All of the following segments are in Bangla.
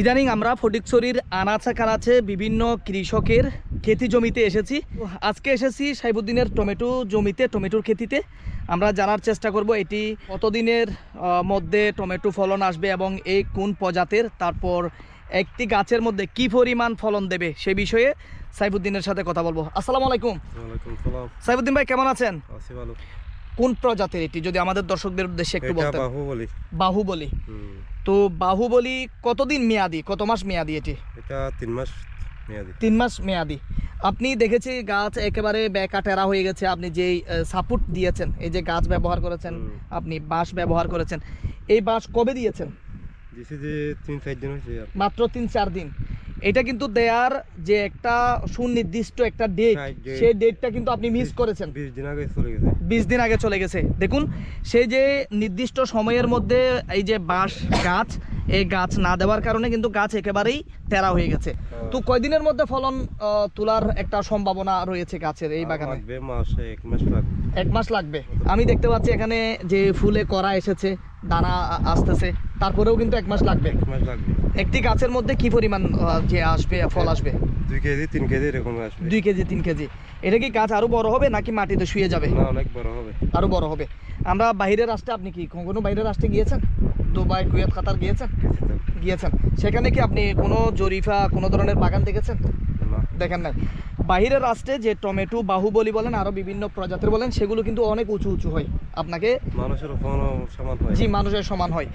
ইদানিং আমরা ফটিকছড়ির আনাচা কানাচে বিভিন্ন কৃষকের খেতি জমিতে এসেছি। আজকে এসেছি সাইবুদ্দিনের টমেটো জমিতে টমেটোর খেতিতে। আমরা জানার চেষ্টা করব এটি কতদিনের মধ্যে টমেটো ফলন আসবে এবং এই কোন প্রজাতের তারপর একটি গাছের মধ্যে কি পরিমাণ ফলন দেবে সে বিষয়ে সাইবুদ্দিনের সাথে কথা বলব। আসসালামু আলাইকুম। সাইবুদ্দিন ভাই কেমন আছেন? কোন প্রজাতির এটি? যদি আমাদের দর্শকদের উদ্দেশ্যে একটু এটা বলতেন। বাহুবলি। বাহুবলি। তো বাহুবলি কতদিন মেয়াদি? কত মাস মেয়াদি এটি? এটা তিন মাস মেয়াদি। তিন মাস মেয়াদি। আপনি দেখেছি গাছ একেবারে বেকা টেরা হয়ে গেছে। আপনি যেই সাপোর্ট দিয়েছেন এই যে গাছ ব্যবহার করেছেন আপনি বাঁশ ব্যবহার করেছেন এই বাঁশ কবে দিয়েছেন? যে মাত্র তিন চার দিন। এটা কিন্তু দেয়ার যে একটা সুনির্দিষ্ট একটা ডেট সেই ডেটটা কিন্তু আপনি মিস করেছেন। বিশ দিন আগে চলে গেছে। বিশ দিন আগে চলে গেছে। দেখুন সেই যে নির্দিষ্ট সময়ের মধ্যে এই যে বাঁশ গাছ এই গাছ না দেওয়ার কারণে কিন্তু গাছ একেবারেই তেরা হয়ে গেছে। তো কয়দিনের মধ্যে ফলন তোলার একটা সম্ভাবনা রয়েছে গাছের এই বাগানে? এক মাস লাগবে। আমি দেখতে পাচ্ছি এখানে যে ফুলে করা এসেছে দানা আসতেছে তারপরেও কিন্তু এক মাস লাগবে। এক মাস লাগবে। একটি গাছের মধ্যে কি পরিমাণ যে আসবে ফল আসবে? দুই কেজি তিন কেজি এরকম আসবে। দুই কেজি তিন কেজি। এটা কি গাছ আরও বড় হবে নাকি মাটিতে শুয়ে যাবে? না অনেক বড় হবে। আরও বড় হবে। আমরা বাইরের রাষ্ট্রে আপনি কি কোনো বাইরের রাষ্ট্রে গিয়েছেন? দুবাই কুয়েত কাতার গিয়েছেন? গিয়েছেন। সেখানে কি আপনি কোনো জরিফা কোনো ধরনের বাগান দেখেছেন? দেখেন নাই। বাইরের রাষ্ট্রে যে টমেটো বাহুবলি বলেন আরও বিভিন্ন প্রজাতির বলেন সেগুলো কিন্তু অনেক উঁচু উঁচু হয়। আপনাকে মানুষের সমান হয়। জি মানুষের সমান হয়।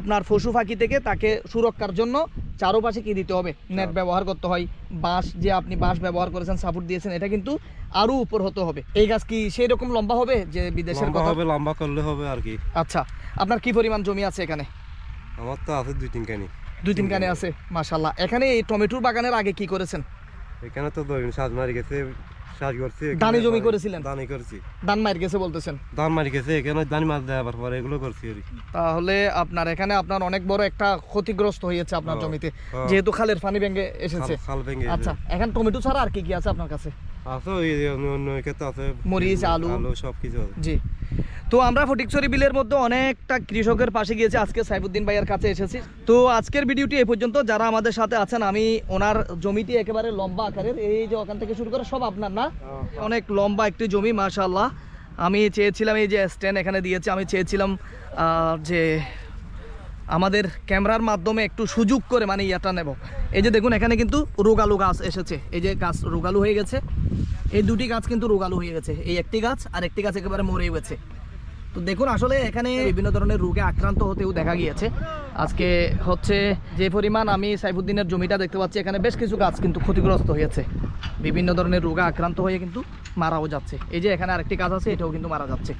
আপনার পশু পাখি থেকে তাকে সুরক্ষার জন্য চারোপাশে কি দিতে হবে? নেট হ্যাঁ। ব্যবহার করতে হয় বাঁশ যে আপনি বাঁশ ব্যবহার করেছেন সাপোর্ট দিয়েছেন এটা কিন্তু আরও উপর হতে হবে। এই গাছ কি সেই রকম লম্বা হবে যে বিদেশের কথা? হবে লম্বা করলে হবে আর কি। আচ্ছা। আপনার কি পরিমাণ জমি আছে এখানে? আমার তো আছে দুই তিন কানি দুই তিন কানে আছে মাশাল্লাহ এখানে এই টমেটোর বাগানের আগে কি করেছেন? এখানে তো দুই সাজ মারি গেছে সাজ করছি দানি জমি করেছিলেন? দানি করছি। দান মার গেছে বলতেছেন? ধান মারি গেছে এখানে দানি মাছ দেওয়ার পরে এগুলো করছি আর তাহলে আপনার এখানে আপনার অনেক বড় একটা ক্ষতিগ্রস্ত হয়েছে আপনার হ্যাঁ, জমিতে। হ্যাঁ। যেহেতু খালের পানি ভেঙে এসেছে। খাল- ভেঙে আচ্ছা এখন টমেটো ছাড়া আর কি কি আছে আপনার কাছে? আছে ওই অন্য ক্ষেত্রে আছে মরিচ, আলু। আলু সব কিছু আছে। জি। তো আমরা ফটিকছড়ি বিলের মধ্যে অনেকটা কৃষকের পাশে গিয়েছি। আজকে সাইফুদ্দিন ভাইয়ের কাছে এসেছি। তো আজকের ভিডিওটি এই পর্যন্ত। যারা আমাদের সাথে আছেন আমি ওনার জমিটি একেবারে লম্বা আকারের। এই যে ওখান থেকে শুরু করে সব আপনার না? অনেক লম্বা একটি জমি মাশাল্লাহ আমি চেয়েছিলাম এই যে স্ট্যান্ড এখানে দিয়েছি। আমি চেয়েছিলাম যে আমাদের ক্যামেরার মাধ্যমে একটু সুযোগ করে মানে ইয়াটা নেব। এই যে দেখুন এখানে কিন্তু রোগালু গাছ এসেছে। এই যে গাছ রোগালু হয়ে গেছে। এই দুটি গাছ কিন্তু রোগালু হয়ে গেছে। এই একটি গাছ আর একটি গাছ একেবারে মরে গেছে। তো দেখুন, আসলে এখানে বিভিন্ন ধরনের রোগে আক্রান্ত হতেও দেখা গিয়েছে। আজকে হচ্ছে যে পরিমাণ আমি সাইফুদ্দিনের জমিটা দেখতে পাচ্ছি, এখানে বেশ কিছু গাছ কিন্তু ক্ষতিগ্রস্ত হয়েছে। বিভিন্ন ধরনের রোগে আক্রান্ত হয়ে কিন্তু মারাও যাচ্ছে। এই যে এখানে আরেকটি গাছ আছে, এটাও কিন্তু মারা যাচ্ছে।